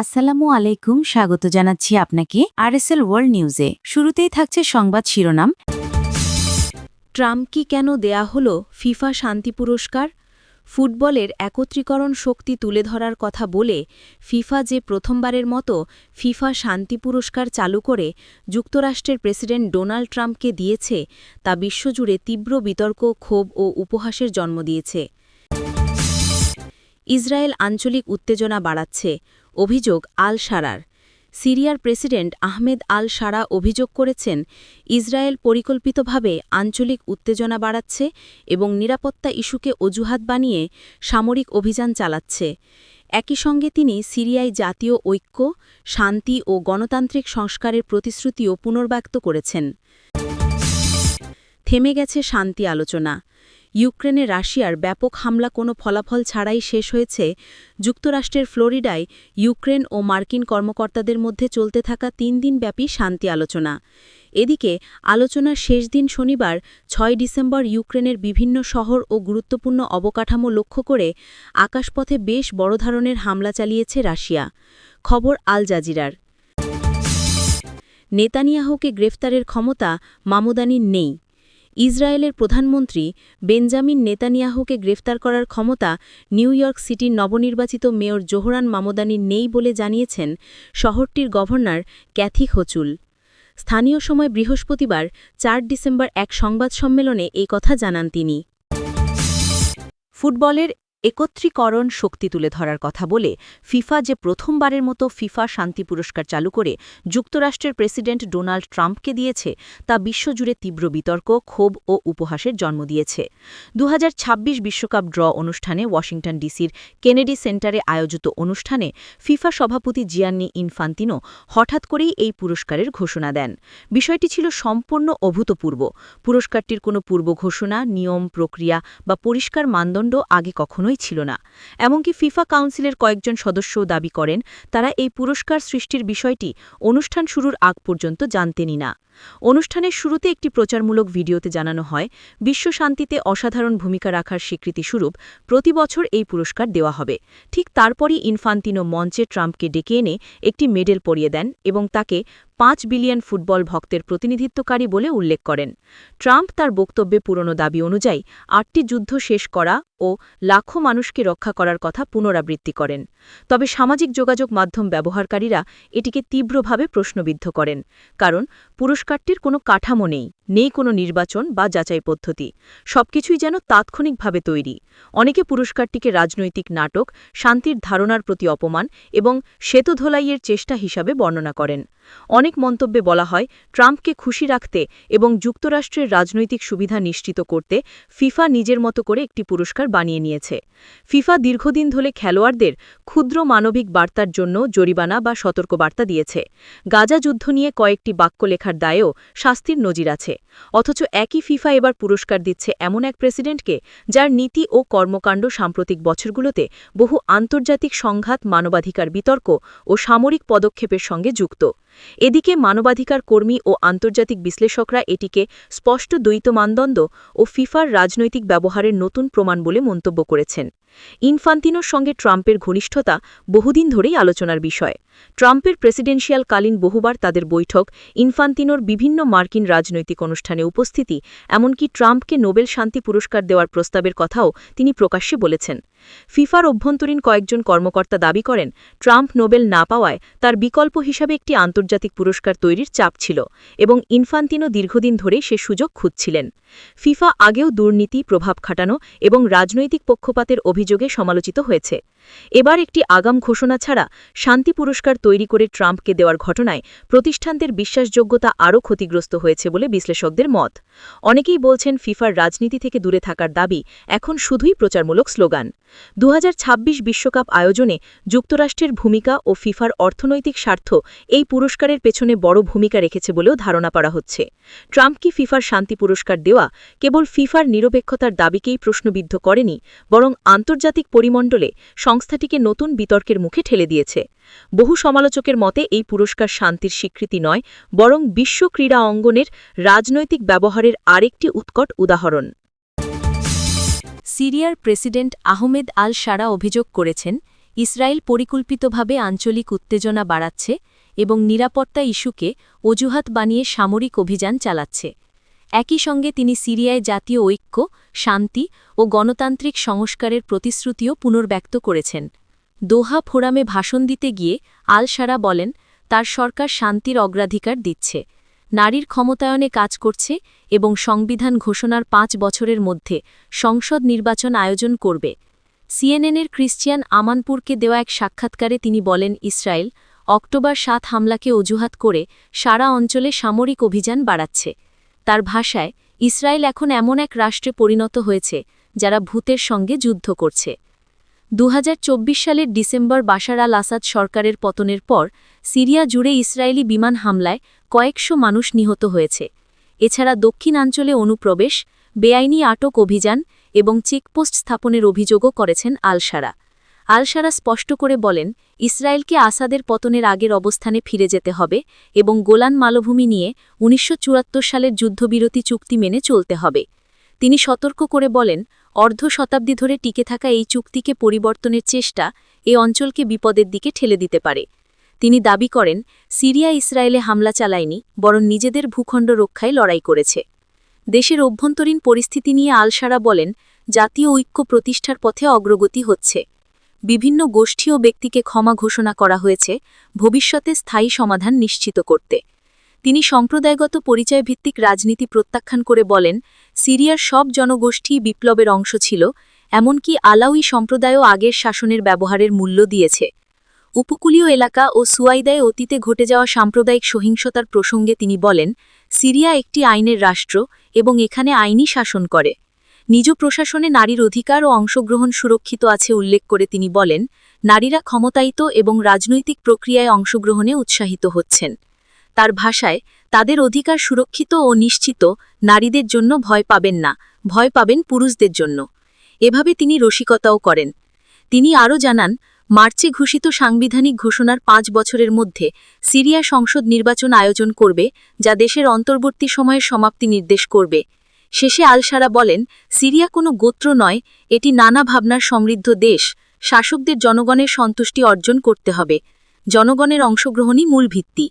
আসসালামু আলাইকুম, স্বাগত জানাচ্ছি আপনাকে আরএসএল ওয়ার্ল্ড নিউজে। শুরুতেই থাকছে সংবাদ শিরোনাম। ট্রাম্প কি কেন দেয়া হল ফিফা শান্তি পুরস্কার? ফুটবলের একত্রীকরণ শক্তি তুলে ধরার কথা বলে ফিফা যে প্রথমবারের মতো ফিফা শান্তি পুরস্কার চালু করে যুক্তরাষ্ট্রের প্রেসিডেন্ট ডোনাল্ড ট্রাম্পকে দিয়েছে, তা বিশ্বজুড়ে তীব্র বিতর্ক, ক্ষোভ ও উপহাসের জন্ম দিয়েছে। ইসরায়েল আঞ্চলিক উত্তেজনা বাড়াচ্ছে, অভিযোগ আল সারার সিরিয়ার প্রেসিডেন্ট আহমেদ আল সারা অভিযোগ করেছেন, ইসরায়েল পরিকল্পিতভাবে আঞ্চলিক উত্তেজনা বাড়াচ্ছে এবং নিরাপত্তা ইস্যুকে অজুহাত বানিয়ে সামরিক অভিযান চালাচ্ছে। একই সঙ্গে তিনি সিরিয়ায় জাতীয় ঐক্য, শান্তি ও গণতান্ত্রিক সংস্কারের প্রতিশ্রুতিও পুনর্ব্যক্ত করেছেন। থেমে গেছে শান্তি আলোচনা। ইউক্রেনে রাশিয়ার ব্যাপক হামলা কোনো ফলাফল ছাড়াই শেষ হয়েছে, যুক্তরাষ্ট্রের ফ্লোরিডায় ইউক্রেন ও মার্কিন কর্মকর্তাদের মধ্যে চলতে থাকা তিন দিনব্যাপী শান্তি আলোচনা। এদিকে, আলোচনার শেষ দিন শনিবার, ছয় ডিসেম্বর ইউক্রেনের বিভিন্ন শহর ও গুরুত্বপূর্ণ অবকাঠামো লক্ষ্য করে আকাশপথে বেশ বড় ধরনের হামলা চালিয়েছে রাশিয়া। খবর আল জাজিরার। নেতানিয়াহুকে গ্রেফতারের ক্ষমতা মামুদানির নেই। ইসরায়েলের প্রধানমন্ত্রী বেঞ্জামিন নেতানিয়াহুকে গ্রেফতার করার ক্ষমতা নিউ ইয়র্ক সিটির নবনির্বাচিত মেয়র জোহরান মামদানির নেই বলে জানিয়েছেন শহরটির গভর্নর ক্যাথি হচুল। স্থানীয় সময় বৃহস্পতিবার চার ডিসেম্বর এক সংবাদ সম্মেলনে এই কথা জানান তিনি। ফুটবলের একত্রীকরণ শক্তি তুলে ধরার কথা বলে ফিফা যে প্রথমবারের মতো ফিফা শান্তি পুরস্কার চালু করে যুক্তরাষ্ট্রের প্রেসিডেন্ট ডোনাল্ড ট্রাম্পকে দিয়েছে, তা বিশ্বজুড়ে তীব্র বিতর্ক, ক্ষোভ ও উপহাসের জন্ম দিয়েছে। দু বিশ্বকাপ ড্র অনুষ্ঠানে ওয়াশিংটন ডিসির কেনেডি সেন্টারে আয়োজিত অনুষ্ঠানে ফিফা সভাপতি জিয়ান্নি ইনফান্তিনো হঠাৎ করেই এই পুরস্কারের ঘোষণা দেন। বিষয়টি ছিল সম্পূর্ণ অভূতপূর্ব। পুরস্কারটির কোনো পূর্ব ঘোষণা, নিয়ম, প্রক্রিয়া বা পরিষ্কার মানদণ্ড আগে কখনোই ছিল না। এমনকি ফিফা কাউন্সিলের কয়েকজন সদস্যও দাবি করেন, তারা এই পুরস্কার সৃষ্টির বিষয়টি অনুষ্ঠান শুরুর আগ পর্যন্ত জানতেনই না। অনুষ্ঠানের শুরুতে একটি প্রচারমূলক ভিডিওতে জানানো হয়, বিশ্ব শান্তিতে অসাধারণ ভূমিকা রাখার স্বীকৃতিস্বরূপ প্রতি বছর এই পুরস্কার দেওয়া হবে। ঠিক তারপরই ইনফান্তিনো মঞ্চে ট্রাম্পকে ডেকে এনে একটি মেডেল পরিয়ে দেন এবং তাকে পাঁচ বিলিয়ন ফুটবল ভক্তের প্রতিনিধিত্বকারী বলে উল্লেখ করেন। ট্রাম্প তার বক্তব্যে পুরনো দাবি অনুযায়ী আটটি যুদ্ধ শেষ করা ও লাখো মানুষকে রক্ষা করার কথা পুনরাবৃত্তি করেন। তবে সামাজিক যোগাযোগ মাধ্যম ব্যবহারকারীরা এটিকে তীব্রভাবে প্রশ্নবিদ্ধ করেন, কারণ পুরস্কারটির কোনো কাঠামো নেই। নেই কোনো নির্বাচন বা যাচাই পদ্ধতি। সবকিছুই যেন তাৎক্ষণিকভাবে তৈরি। অনেকে পুরস্কারটিকে রাজনৈতিক নাটক, শান্তির ধারণার প্রতি অপমান এবং শ্বেতধোলাইয়ের চেষ্টা হিসাবে বর্ণনা করেন। অনেক মন্তব্যে বলা হয়, ট্রাম্পকে খুশি রাখতে এবং যুক্তরাষ্ট্রের রাজনৈতিক সুবিধা নিশ্চিত করতে ফিফা নিজের মতো করে একটি পুরস্কার বানিয়ে নিয়েছে। ফিফা দীর্ঘদিন ধরে খেলোয়াড়দের ক্ষুদ্র মানবিক বার্তার জন্য জরিমানা বা সতর্কবার্তা দিয়েছে। গাজা যুদ্ধ নিয়ে কয়েকটি বাক্য লেখার দায়েও শাস্তির নজির আছে। অথচ একই ফিফা এবার পুরস্কার দিচ্ছে এমন এক প্রেসিডেন্টকে যার নীতি ও কর্মকাণ্ড সাম্প্রতিক বছরগুলোতে বহু আন্তর্জাতিক সংঘাত, মানবাধিকার বিতর্ক ও সামরিক পদক্ষেপের সঙ্গে যুক্ত। এদিকে মানবাধিকার কর্মী ও আন্তর্জাতিক বিশ্লেষকরা এটিকে স্পষ্ট দ্বৈত মানদণ্ড ও ফিফার রাজনৈতিক ব্যবহারের নতুন প্রমাণ বলে মন্তব্য করেছেন। ইনফান্তিনোর সঙ্গে ট্রাম্পের ঘনিষ্ঠতা বহুদিন ধরেই আলোচনার বিষয়। ট্রাম্পের প্রেসিডেন্সিয়ালকালীন বহুবার তাদের বৈঠক, ইনফান্তিনোর বিভিন্ন মার্কিন রাজনৈতিক অনুষ্ঠানে উপস্থিতি, এমনকি ট্রাম্পকে নোবেল শান্তি পুরস্কার দেওয়ার প্রস্তাবের কথাও তিনি প্রকাশ্যে বলেছেন। ফিফার অভ্যন্তরীণ কয়েকজন কর্মকর্তা দাবি করেন, ট্রাম্প নোবেল না পাওয়ায় তার বিকল্প হিসাবে একটি আন্তর্জাতিক পুরস্কার তৈরির চাপ ছিল এবং ইনফান্তিনো দীর্ঘদিন ধরে সে সুযোগ খুঁজছিলেন। ফিফা আগেও দুর্নীতি, প্রভাব খাটানো এবং রাজনৈতিক পক্ষপাতের অভিযোগে সমালোচিত হয়েছে। এবার একটি আগাম ঘোষণা ছাড়া শান্তি পুরস্কার তৈরি করে ট্রাম্পকে দেওয়ার ঘটনায় প্রতিষ্ঠানদের বিশ্বাসযোগ্যতা আরও ক্ষতিগ্রস্ত হয়েছে বলে বিশ্লেষকদের মত। অনেকেই বলছেন ফিফার রাজনীতি থেকে দূরে থাকার দাবি এখন শুধুই প্রচারমূলক স্লোগান। দু বিশ্বকাপ আয়োজনে যুক্তরাষ্ট্রের ভূমিকা ও ফিফার অর্থনৈতিক স্বার্থ এই পুরস্কারের পেছনে বড় ভূমিকা রেখেছে বলেও ধারণা করা হচ্ছে। ট্রাম্প কি ফিফার শান্তি পুরস্কার দেওয়া কেবল ফিফার নিরপেক্ষতার দাবিকেই প্রশ্নবিদ্ধ করেনি, বরং আন্তর্জাতিক পরিমণ্ডলে সংস্থাটিকে নতুন বিতর্কের মুখে ঠেলে দিয়েছে। বহু সমালোচকের মতে, এই পুরস্কার শান্তির স্বীকৃতি নয়, বরং বিশ্ব ক্রীড়া অঙ্গনের রাজনৈতিক ব্যবহারের আরেকটি উৎকট উদাহরণ। সিরিয়ার প্রেসিডেন্ট আহমেদ আল সারা অভিযোগ করেছেন, ইসরায়েল পরিকল্পিতভাবে আঞ্চলিক উত্তেজনা বাড়াচ্ছে এবং নিরাপত্তা ইস্যুকে অজুহাত বানিয়ে সামরিক অভিযান চালাচ্ছে। একই সঙ্গে তিনি সিরিয়ায় জাতীয় ঐক্য, শান্তি ও গণতান্ত্রিক সংস্কারের প্রতিশ্রুতিও পুনর্ব্যক্ত করেছেন। দোহা ফোরামে ভাষণ দিতে গিয়ে আল সারা বলেন, তার সরকার শান্তির অগ্রাধিকার দিচ্ছে। নারীর ক্ষমতায়নে কাজ করছে এবং সংবিধান ঘোষণার পাঁচ বছরের মধ্যে সংসদ নির্বাচন আয়োজন করবে। সিএনএনের ক্রিশ্চিয়ান আমানপুরকে দেওয়া এক সাক্ষাৎকারে তিনি বলেন, ইসরায়েল অক্টোবর সাত হামলাকে অজুহাত করে সারা অঞ্চলে সামরিক অভিযান বাড়াচ্ছে। তার ভাষায়, ইসরায়েল এখন এমন এক রাষ্ট্রে পরিণত হয়েছে, যারা ভূতের সঙ্গে যুদ্ধ করছে। দু হাজার চব্বিশ সালের ডিসেম্বর বাশার আল আসাদ সরকারের পতনের পর, সিরিয়া জুড়ে ইসরায়েলি বিমান হামলায় কয়েকশো মানুষ নিহত হয়েছে। এছাড়া দক্ষিণাঞ্চলে অনুপ্রবেশ, বেআইনি আটক অভিযান এবং চেকপোস্ট স্থাপনের অভিযোগও করেছেন আলসারা। আলসারা স্পষ্ট করে বলেন, ইসরায়েলকে আসাদের পতনের আগের অবস্থানে ফিরে যেতে হবে এবং গোলান মালভূমি নিয়ে উনিশশো চুয়াত্তর সালের যুদ্ধবিরতি চুক্তি মেনে চলতে হবে। তিনি সতর্ক করে বলেন, অর্ধ শতাব্দী ধরে টিকে থাকা এই চুক্তিকে পরিবর্তনের চেষ্টা এ অঞ্চলকে বিপদের দিকে ঠেলে দিতে পারে। তিনি দাবি করেন, সিরিয়া ইসরায়েলে হামলা চালায়নি, বরং নিজেদের ভূখণ্ড রক্ষায় লড়াই করেছে। দেশের অভ্যন্তরীণ পরিস্থিতি নিয়ে আলসারা বলেন, জাতীয় ঐক্য প্রতিষ্ঠার পথে অগ্রগতি হচ্ছে। বিভিন্ন গোষ্ঠী ও ব্যক্তিকে ক্ষমা ঘোষণা করা হয়েছে ভবিষ্যতে স্থায়ী সমাধান নিশ্চিত করতে। তিনি সম্প্রদায়গত পরিচয়ভিত্তিক রাজনীতি প্রত্যাখ্যান করে বলেন, সিরিয়ার সব জনগোষ্ঠী বিপ্লবের অংশ ছিল, এমনকি আলাউই সম্প্রদায়ও আগের শাসনের ব্যবহারের মূল্য দিয়েছে। উপকূলীয় এলাকা ও সুয়াইদায় অতীতে ঘটে যাওয়া সাম্প্রদায়িক সহিংসতার প্রসঙ্গে তিনি বলেন, সিরিয়া একটি আইনের রাষ্ট্র এবং এখানে আইনি শাসন করে। নিজ প্রশাসনে নারীর অধিকার ও অংশগ্রহণ সুরক্ষিত আছে উল্লেখ করে তিনি বলেন, নারীরা ক্ষমতায়িত এবং রাজনৈতিক প্রক্রিয়ায় অংশগ্রহণে উৎসাহিত হচ্ছেন। তার ভাষায়, তাদের অধিকার সুরক্ষিত ও নিশ্চিত নারীদের জন্য ভয় পাবেন না, ভয় পাবেন পুরুষদের জন্য। এভাবে তিনি রসিকতাও করেন। তিনি আরও জানান, মার্চে ঘোষিত সাংবিধানিক ঘোষণার পাঁচ বছরের মধ্যে সিরিয়া সংসদ নির্বাচন আয়োজন করবে, যা দেশের অন্তর্বর্তী সময়ের সমাপ্তি নির্দেশ করবে। শেষে আলসারা বলেন, সিরিয়া কোনো গোত্র নয়, এটি নানা ভাবনার সমৃদ্ধ দেশ। শাসকদের জনগণের সন্তুষ্টি অর্জন করতে হবে। জনগণের অংশগ্রহণই মূল ভিত্তি।